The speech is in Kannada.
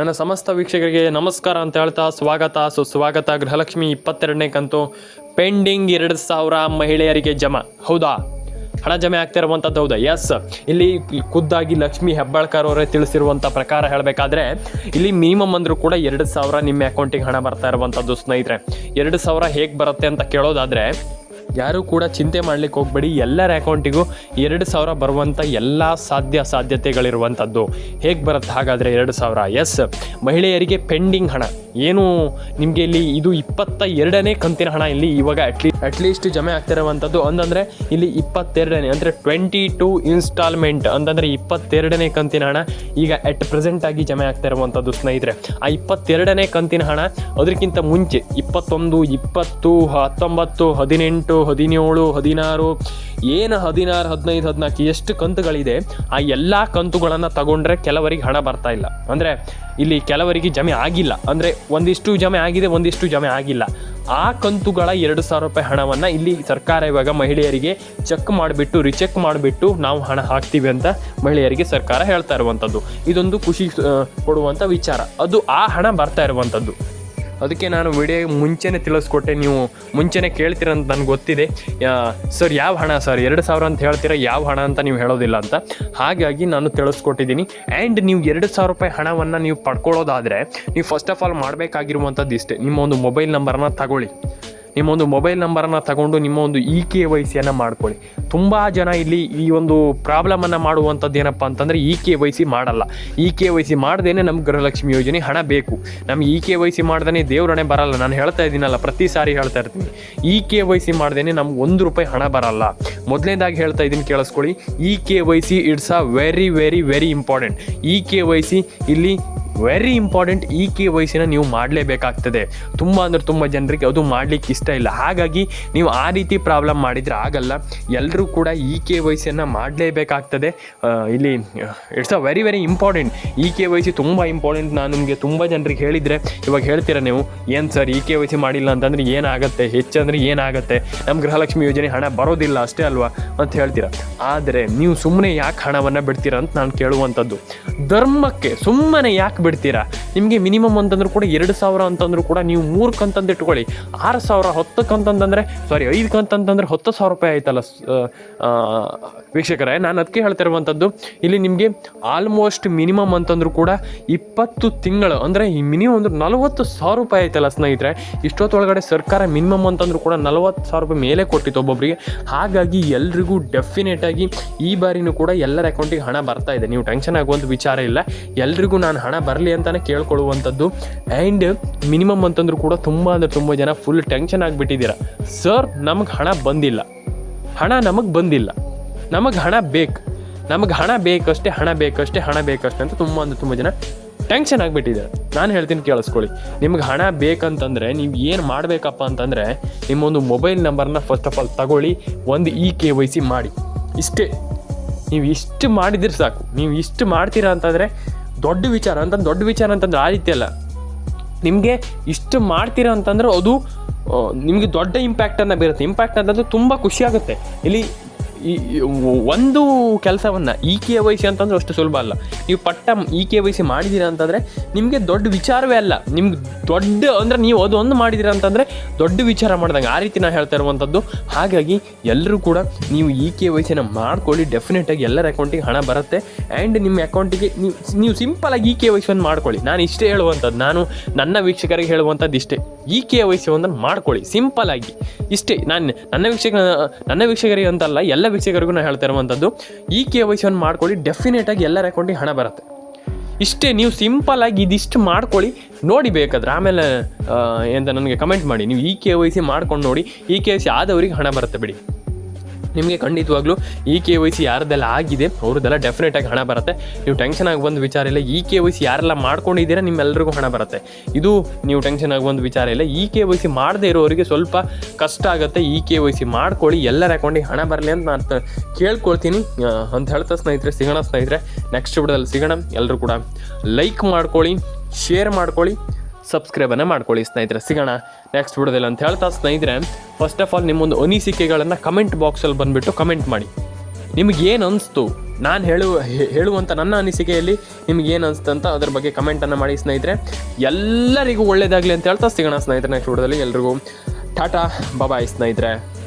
ನನ್ನ ಸಮಸ್ತ ವೀಕ್ಷಕರಿಗೆ ನಮಸ್ಕಾರ ಅಂತ ಹೇಳ್ತಾ ಸ್ವಾಗತ. ಸುಸ್ವಾಗತ ಗೃಹಲಕ್ಷ್ಮಿ ಇಪ್ಪತ್ತೆರಡನೇ ಕಂತು. ಪೆಂಡಿಂಗ್ ಎರಡು ಸಾವಿರ ಮಹಿಳೆಯರಿಗೆ ಜಮಾ. ಹೌದಾ? ಹಣ ಜಮೆ ಆಗ್ತಾ ಇರುವಂಥದ್ದು ಹೌದಾ? ಎಸ್ ಇಲ್ಲಿ ಖುದ್ದಾಗಿ ಲಕ್ಷ್ಮಿ ಹೆಬ್ಬಾಳ್ಕರ್ ಅವರೇ ತಿಳಿಸಿರುವಂಥ ಪ್ರಕಾರ ಹೇಳಬೇಕಾದ್ರೆ, ಇಲ್ಲಿ ಮಿನಿಮಮ್ ಅಂದರೂ ಕೂಡ ಎರಡು ಸಾವಿರ ನಿಮ್ಮ ಅಕೌಂಟಿಗೆ ಹಣ ಬರ್ತಾ ಇರುವಂಥದ್ದು ಸ್ನೇಹಿತರೆ. ಎರಡು ಸಾವಿರ ಹೇಗೆ ಬರುತ್ತೆ ಅಂತ ಕೇಳೋದಾದರೆ ಯಾರೂ ಕೂಡ ಚಿಂತೆ ಮಾಡ್ಲಿಕ್ಕೆ ಹೋಗ್ಬೇಡಿ. ಎಲ್ಲರ ಅಕೌಂಟಿಗೂ ಎರಡು ಸಾವಿರ ಬರುವಂಥ ಎಲ್ಲ ಸಾಧ್ಯ ಸಾಧ್ಯತೆಗಳಿರುವಂಥದ್ದು. ಹೇಗೆ ಬರುತ್ತೆ ಹಾಗಾದರೆ ಎರಡು ಸಾವಿರ? ಎಸ್, ಮಹಿಳೆಯರಿಗೆ ಪೆಂಡಿಂಗ್ ಹಣ. ಏನು ನಿಮಗೆ ಇಲ್ಲಿ ಇದು ಇಪ್ಪತ್ತ ಎರಡನೇ ಕಂತಿನ ಹಣ ಇಲ್ಲಿ ಇವಾಗ ಅಟ್ಲೀ ಅಟ್ಲೀಸ್ಟ್ ಜಮೆ ಆಗ್ತಿರುವಂಥದ್ದು ಅಂತಂದರೆ ಇಲ್ಲಿ ಇಪ್ಪತ್ತೆರಡನೇ ಅಂದರೆ ಟ್ವೆಂಟಿ ಟು ಇನ್ಸ್ಟಾಲ್ಮೆಂಟ್ ಅಂತಂದರೆ ಇಪ್ಪತ್ತೆರಡನೇ ಕಂತಿನ ಹಣ ಈಗ ಅಟ್ ಪ್ರೆಸೆಂಟ್ ಆಗಿ ಜಮೆ ಆಗ್ತಾ ಇರುವಂಥದ್ದು ಸ್ನೇಹಿತರೆ. ಆ ಇಪ್ಪತ್ತೆರಡನೇ ಕಂತಿನ ಹಣ ಅದಕ್ಕಿಂತ ಮುಂಚೆ ಇಪ್ಪತ್ತೊಂದು, ಇಪ್ಪತ್ತು, ಹತ್ತೊಂಬತ್ತು, ಹದಿನೆಂಟು, ಹದಿನೇಳು, ಹದಿನಾರು, ಏನು ಹದಿನಾರು, ಹದಿನೈದು, ಹದಿನಾಲ್ಕು, ಎಷ್ಟು ಕಂತುಗಳಿದೆ, ಆ ಎಲ್ಲ ಕಂತುಗಳನ್ನು ತಗೊಂಡ್ರೆ ಕೆಲವರಿಗೆ ಹಣ ಬರ್ತಾ ಇಲ್ಲ. ಅಂದರೆ ಇಲ್ಲಿ ಕೆಲವರಿಗೆ ಜಮೆ ಆಗಿಲ್ಲ. ಅಂದರೆ ಒಂದಿಷ್ಟು ಜಮೆ ಆಗಿದೆ, ಒಂದಿಷ್ಟು ಜಮೆ ಆಗಿಲ್ಲ. ಆ ಕಂತುಗಳ ಎರಡು ಸಾವಿರ ರೂಪಾಯಿ ಹಣವನ್ನು ಇಲ್ಲಿ ಸರ್ಕಾರ ಇವಾಗ ಮಹಿಳೆಯರಿಗೆ ಚೆಕ್ ಮಾಡಿಬಿಟ್ಟು ರಿಚೆಕ್ ಮಾಡಿಬಿಟ್ಟು ನಾವು ಹಣ ಹಾಕ್ತೀವಿ ಅಂತ ಮಹಿಳೆಯರಿಗೆ ಸರ್ಕಾರ ಹೇಳ್ತಾ ಇರುವಂಥದ್ದು ಇದೊಂದು ಖುಷಿ ಕೊಡುವಂಥ ವಿಚಾರ. ಅದು ಆ ಹಣ ಬರ್ತಾ ಇರುವಂಥದ್ದು ಅದಕ್ಕೆ ನಾನು ವಿಡಿಯೋ ಮುಂಚೆನೇ ತಿಳಿಸ್ಕೊಟ್ಟೆ. ನೀವು ಮುಂಚೆನೇ ಕೇಳ್ತೀರ ಅಂತ ನನಗೆ ಗೊತ್ತಿದೆ. ಸರ್, ಯಾವ ಹಣ ಸರ್? ಎರಡು ಸಾವಿರ ಅಂತ ಹೇಳ್ತೀರಾ? ಯಾವ ಹಣ ಅಂತ ನೀವು ಹೇಳೋದಿಲ್ಲ ಅಂತ. ಹಾಗಾಗಿ ನಾನು ತಿಳಿಸ್ಕೊಟ್ಟಿದ್ದೀನಿ. ಆ್ಯಂಡ್ ನೀವು ಎರಡು ಸಾವಿರ ರೂಪಾಯಿ ಹಣವನ್ನು ನೀವು ಪಡ್ಕೊಳ್ಳೋದಾದರೆ, ನೀವು ಫಸ್ಟ್ ಆಫ್ ಆಲ್ ಮಾಡಬೇಕಾಗಿರುವಂಥದ್ದು ಇಷ್ಟೇ ನಿಮ್ಮ ಒಂದು ಮೊಬೈಲ್ ನಂಬರನ್ನ ತಗೊಳ್ಳಿ. ನಿಮ್ಮ ಒಂದು ಮೊಬೈಲ್ ನಂಬರನ್ನು ತಗೊಂಡು ನಿಮ್ಮ ಒಂದು ಇ ಕೆ ವೈ ಸಿಯನ್ನು ಮಾಡ್ಕೊಳ್ಳಿ. ತುಂಬ ಜನ ಇಲ್ಲಿ ಈ ಒಂದು ಪ್ರಾಬ್ಲಮನ್ನು ಮಾಡುವಂಥದ್ದು ಏನಪ್ಪ ಅಂತಂದರೆ ಇ ಕೆ ವೈ ಸಿ ಮಾಡಲ್ಲ. ಇ ಕೆ ವೈ ಸಿ ಮಾಡ್ದೇ ನಮ್ಮ ಗೃಹಲಕ್ಷ್ಮಿ ಯೋಜನೆ ಹಣ ಬೇಕು. ನಮ್ಗೆ ಇ ಕೆ ವೈ ಸಿ ಮಾಡ್ದೇ ದೇವ್ರಣೆ ಬರಲ್ಲ. ನಾನು ಹೇಳ್ತಾ ಇದ್ದೀನಲ್ಲ, ಪ್ರತಿ ಸಾರಿ ಹೇಳ್ತಾ ಇರ್ತೀನಿ. ಇ ಕೆ ವೈ ಸಿ ಮಾಡ್ದೇ ನಮ್ಗೆ ಒಂದು ರೂಪಾಯಿ ಹಣ ಬರಲ್ಲ. ಮೊದಲನೇದಾಗಿ ಹೇಳ್ತಾ ಇದ್ದೀನಿ ಕೇಳಿಸ್ಕೊಳ್ಳಿ. E K Y C it's a very very very important E K Y C ಇಲ್ಲಿ ವೆರಿ ಇಂಪಾರ್ಟೆಂಟ್ ಇ ಕೆ ವಯಸ್ಸಿನ ನೀವು ಮಾಡಲೇಬೇಕಾಗ್ತದೆ. ತುಂಬ ಅಂದರೆ ತುಂಬ ಜನರಿಗೆ ಅದು ಮಾಡಲಿಕ್ಕೆ ಇಷ್ಟ ಇಲ್ಲ. ಹಾಗಾಗಿ ನೀವು ಆ ರೀತಿ ಪ್ರಾಬ್ಲಮ್ ಮಾಡಿದರೆ ಆಗಲ್ಲ. ಎಲ್ಲರೂ ಕೂಡ ಇ ಕೆ ವಯಸ್ಸನ್ನು ಮಾಡಲೇಬೇಕಾಗ್ತದೆ. ಇಲ್ಲಿ it's a very very important E K Y C ತುಂಬ ಇಂಪಾರ್ಟೆಂಟ್ ನಾನು ನಿಮಗೆ ತುಂಬ ಜನರಿಗೆ ಹೇಳಿದರೆ, ಇವಾಗ ಹೇಳ್ತೀರಾ ನೀವು, ಏನು sir E K Y C ಮಾಡಿಲ್ಲ ಅಂತಂದರೆ ಏನಾಗುತ್ತೆ? ಹೆಚ್ಚಂದರೆ ಏನಾಗುತ್ತೆ? ನಮ್ಮ ಗೃಹಲಕ್ಷ್ಮಿ ಯೋಜನೆ ಹಣ ಬರೋದಿಲ್ಲ ಅಷ್ಟೇ ಅಲ್ವಾ? ಅಂತ ಹೇಳ್ತೀರಾ. ಆದರೆ ನೀವು ಸುಮ್ಮನೆ ಯಾಕೆ ಹಣವನ್ನು ಬಿಡ್ತೀರಾ ಅಂತ ನಾನು ಕೇಳುವಂಥದ್ದು. ಧರ್ಮಕ್ಕೆ ಸುಮ್ಮನೆ ಯಾಕೆ ಬಿಡ್ತೀರಾ? ನಿಮಗೆ ಮಿನಿಮಮ್ ಅಂತಂದ್ರೂ ಕೂಡ ಎರಡು ಸಾವಿರ ಅಂತಂದ್ರೂ ಕೂಡ ನೀವು ಮೂರು ಕಂತಂದು ಇಟ್ಕೊಳ್ಳಿ. ಆರು ಸಾವಿರ, ಹತ್ತು ಕಂತಂತಂದರೆ ಸಾರಿ ಐದು ಕಂತಂತಂದರೆ ಹತ್ತು ಸಾವಿರ ರೂಪಾಯಿ ಆಯ್ತಲ್ಲ ವೀಕ್ಷಕರೇ, ನಾನು ಅದಕ್ಕೆ ಹೇಳ್ತಿರುವಂಥದ್ದು ಇಲ್ಲಿ ನಿಮಗೆ ಆಲ್ಮೋಸ್ಟ್ ಮಿನಿಮಮ್ ಅಂತಂದ್ರೂ ಕೂಡ ಇಪ್ಪತ್ತು ತಿಂಗಳು, ಅಂದರೆ ಈ ಮಿನಿಮಮ್ ಅಂದ್ರೆ ನಲವತ್ತು ಸಾವಿರ ರೂಪಾಯಿ ಆಯ್ತಲ್ಲ ಸ್ನೇಹಿತರೆ. ಇಷ್ಟೊತ್ತೊಳಗಡೆ ಸರ್ಕಾರ ಮಿನಿಮಮ್ ಅಂತಂದ್ರೂ ಕೂಡ ನಲವತ್ತು ಸಾವಿರ ರೂಪಾಯಿ ಮೇಲೆ ಕೊಟ್ಟಿತ್ತು ಒಬ್ಬೊಬ್ಬರಿಗೆ ಹಾಗಾಗಿ ಎಲ್ರಿಗೂ ಡೆಫಿನೆಟ್ ಆಗಿ ಈ ಬಾರಿನೂ ಕೂಡ ಎಲ್ಲರ ಅಕೌಂಟಿಗೆ ಹಣ ಬರ್ತಾ ಇದೆ. ನೀವು ಟೆನ್ಷನ್ ಆಗುವಂಥ ವಿಚಾರ ಇಲ್ಲ. ಎಲ್ರಿಗೂ ನಾನು ಹಣ ಬರಲಿ ಅಂತಲೇ ಕೇಳ್ಕೊಳ್ಳುವಂಥದ್ದು. ಆ್ಯಂಡ್ ಮಿನಿಮಮ್ ಅಂತಂದ್ರೂ ಕೂಡ ತುಂಬ ಅಂದರೆ ತುಂಬ ಜನ ಫುಲ್ ಟೆನ್ಷನ್ ಆಗಿಬಿಟ್ಟಿದ್ದೀರ. ಸರ್ ನಮಗೆ ಹಣ ಬಂದಿಲ್ಲ. ಹಣ ನಮಗೆ ಬಂದಿಲ್ಲ. ನಮಗೆ ಹಣ ಬೇಕು. ನಮಗೆ ಹಣ ಬೇಕಷ್ಟೇ ಹಣ ಬೇಕಷ್ಟೇ ಹಣ ಬೇಕಷ್ಟೇ ಅಂತ ತುಂಬ ಅಂದರೆ ತುಂಬ ಜನ ಟೆನ್ಷನ್ ಆಗಿಬಿಟ್ಟಿದ್ದಾರೆ. ನಾನು ಹೇಳ್ತೀನಿ ಕೇಳಿಸ್ಕೊಳ್ಳಿ. ನಿಮ್ಗೆ ಹಣ ಬೇಕಂತಂದರೆ ನೀವು ಏನು ಮಾಡಬೇಕಪ್ಪ ಅಂತಂದರೆ ನಿಮ್ಮೊಂದು ಮೊಬೈಲ್ ನಂಬರ್ನ ಫಸ್ಟ್ ಆಫ್ ಆಲ್ ತಗೊಳ್ಳಿ, ಒಂದು ಇ ಕೆ ವೈ ಸಿ ಮಾಡಿ. ಇಷ್ಟೇ. ನೀವು ಇಷ್ಟು ಮಾಡಿದ್ರೆ ಸಾಕು. ನೀವು ಇಷ್ಟು ಮಾಡ್ತೀರಾ ಅಂತಂದರೆ ದೊಡ್ಡ ವಿಚಾರ ಅಂತಂದು ದೊಡ್ಡ ವಿಚಾರ ಅಂತಂದ್ರೆ ಆ ರೀತಿ ಅಲ್ಲ. ನಿಮಗೆ ಇಷ್ಟು ಮಾಡ್ತೀರಾ ಅಂತಂದ್ರೆ ಅದು ನಿಮಗೆ ದೊಡ್ಡ ಇಂಪ್ಯಾಕ್ಟನ್ನು ಬೀರುತ್ತೆ. ಇಂಪ್ಯಾಕ್ಟ್ ಅಂತಂದ್ರೆ ತುಂಬ ಖುಷಿಯಾಗುತ್ತೆ ಇಲ್ಲಿ ಈ ಒಂದು ಕೆಲಸವನ್ನು ಇ ಕೆ ವೈ ಸಿ ಅಂತಂದ್ರೆ ಅಷ್ಟು ಸುಲಭ ಅಲ್ಲ. ನೀವು ಪಟ್ಟ ಇ ಕೆ ವೈ ಸಿ ಮಾಡಿದ್ದೀರಾ ಅಂತಂದರೆ ನಿಮಗೆ ದೊಡ್ಡ ವಿಚಾರವೇ ಅಲ್ಲ. ನಿಮ್ಗೆ ದೊಡ್ಡ ಅಂದರೆ ನೀವು ಅದು ಒಂದು ಮಾಡಿದ್ದೀರಾ ಅಂತಂದರೆ ದೊಡ್ಡ ವಿಚಾರ ಮಾಡ್ದಂಗೆ ಆ ರೀತಿ ನಾನು ಹೇಳ್ತಾ ಇರುವಂಥದ್ದು. ಹಾಗಾಗಿ ಎಲ್ಲರೂ ಕೂಡ ನೀವು ಇ ಕೆ ವೈ ಸಿನ ಮಾಡ್ಕೊಳ್ಳಿ. ಡೆಫಿನೆಟಾಗಿ ಎಲ್ಲರ ಅಕೌಂಟಿಗೆ ಹಣ ಬರುತ್ತೆ. ಆ್ಯಂಡ್ ನಿಮ್ಮ ಅಕೌಂಟಿಗೆ ನೀವು ನೀವು ಸಿಂಪಲಾಗಿ ಇ ಕೆ ವೈ ಸಿ ಒಂದು ಮಾಡ್ಕೊಳ್ಳಿ. ನಾನು ಇಷ್ಟೇ ಹೇಳುವಂಥದ್ದು. ನಾನು ನನ್ನ ವೀಕ್ಷಕರಿಗೆ ಹೇಳುವಂಥದ್ದು ಇಷ್ಟೇ. ಇ ಕೆ ವೈ ಸಿ ಒಂದನ್ನು ಮಾಡ್ಕೊಳ್ಳಿ. ಸಿಂಪಲಾಗಿ ಇಷ್ಟೇ. ನಾನು ನನ್ನ ವೀಕ್ಷಕ, ನನ್ನ ವೀಕ್ಷಕರಿಗೆ ಅಂತಲ್ಲ, ಎಲ್ಲ ವೀಕ್ಷಕರಿಗೂ ನಾನು ಹೇಳ್ತಾ ಇರುವಂಥದ್ದು ಇ ಕೆ ವೈ ಸಿ ಒಂದು ಮಾಡ್ಕೊಳ್ಳಿ ಡೆಫಿನೆಟಾಗಿ ಎಲ್ಲರ ಅಕೌಂಟಿಗೆ ಹಣ ಬರುತ್ತೆ. ಇಷ್ಟೇ ನೀವು ಸಿಂಪಲ್ ಆಗಿ ಇದಿಷ್ಟು ಮಾಡ್ಕೊಳ್ಳಿ, ನೋಡಿ ಬೇಕಾದ್ರೆ, ಆಮೇಲೆ ಎಂತ ನನಗೆ ಕಮೆಂಟ್ ಮಾಡಿ. ನೀವು ಈ ಕೆ ವೈ ಸಿ ಮಾಡ್ಕೊಂಡು ನೋಡಿ ಇ ಕೆ ವೈ ಸಿ ಆದವರಿಗೆ ಹಣ ಬರುತ್ತೆ ಬಿಡಿ. ನಿಮಗೆ ಖಂಡಿತವಾಗ್ಲೂ ಇ ಕೆ ವೈ ಸಿ ಯಾರದೆಲ್ಲ ಆಗಿದೆ, ಅವ್ರದ್ದೆಲ್ಲ ಡೆಫಿನೆಟಾಗಿ ಹಣ ಬರುತ್ತೆ. ನೀವು ಟೆನ್ಷನ್ ಆಗಿ ಒಂದು ವಿಚಾರ ಇಲ್ಲ ಇ ಕೆ ವೈ ಸಿ ಯಾರೆಲ್ಲ ಮಾಡ್ಕೊಂಡಿದ್ದೀರಾ ನಿಮ್ಮೆಲ್ಲರಿಗೂ ಹಣ ಬರುತ್ತೆ. ಇದು ನೀವು ಟೆನ್ಷನ್ ಆಗಿ ಒಂದು ವಿಚಾರ ಇಲ್ಲ ಇ ಕೆ ವೈ ಸಿ ಮಾಡದೇ ಇರೋರಿಗೆ ಸ್ವಲ್ಪ ಕಷ್ಟ ಆಗುತ್ತೆ ಇ ಕೆ ವೈ ಸಿ ಮಾಡ್ಕೊಳ್ಳಿ, ಎಲ್ಲರ ಅಕೌಂಟಿಗೆ ಹಣ ಬರಲಿ ಅಂತ ನಾನು ಕೇಳ್ಕೊಳ್ತೀನಿ. ಅಂತ ಹೇಳ್ತಾ ಸ್ನೇಹಿತರೆ, ಸಿಗೋಣ ಸ್ನೇಹಿತರೆ ನೆಕ್ಸ್ಟ್ ವಿಡಿಯೋದಲ್ಲಿ ಸಿಗೋಣ. ಎಲ್ಲರೂ ಕೂಡ ಲೈಕ್ ಮಾಡ್ಕೊಳ್ಳಿ ಶೇರ್ ಮಾಡ್ಕೊಳ್ಳಿ. ಸಬ್ಸ್ಕ್ರೈಬನ್ನು ಮಾಡ್ಕೊಳ್ಳಿ ಸ್ನೇಹಿತರೆ. ಸಿಗೋಣ ನೆಕ್ಸ್ಟ್ ವಿಡಿಯೋದಲ್ಲಿ ಅಂತ ಹೇಳ್ತಾ ಸ್ನೇಹಿತರೆ ಫಸ್ಟ್ ಆಫ್ ಆಲ್ ನಿಮ್ಮೊಂದು ಅನಿಸಿಕೆಗಳನ್ನು ಕಮೆಂಟ್ ಬಾಕ್ಸಲ್ಲಿ ಬಂದುಬಿಟ್ಟು ಕಮೆಂಟ್ ಮಾಡಿ. ನಿಮಗೇನು ಅನಿಸ್ತು ನಾನು ಹೇಳು ಹೇಳುವಂಥ ನನ್ನ ಅನಿಸಿಕೆಯಲ್ಲಿ ನಿಮ್ಗೆ ಏನು ಅನಿಸ್ತು ಅಂತ ಅದ್ರ ಬಗ್ಗೆ ಕಮೆಂಟನ್ನು ಮಾಡಿ ಸ್ನೇಹಿತರೆ. ಎಲ್ಲರಿಗೂ ಒಳ್ಳೆಯದಾಗಲಿ ಅಂತ ಹೇಳ್ತಾ ಸಿಗೋಣ ಸ್ನೇಹಿತರೆ ನೆಕ್ಸ್ಟ್ ವಿಡಿಯೋದಲ್ಲಿ ಎಲ್ರಿಗೂ. ಟಾಟಾ ಬಾಬಾಯ್ ಸ್ನೇಹಿತರೆ.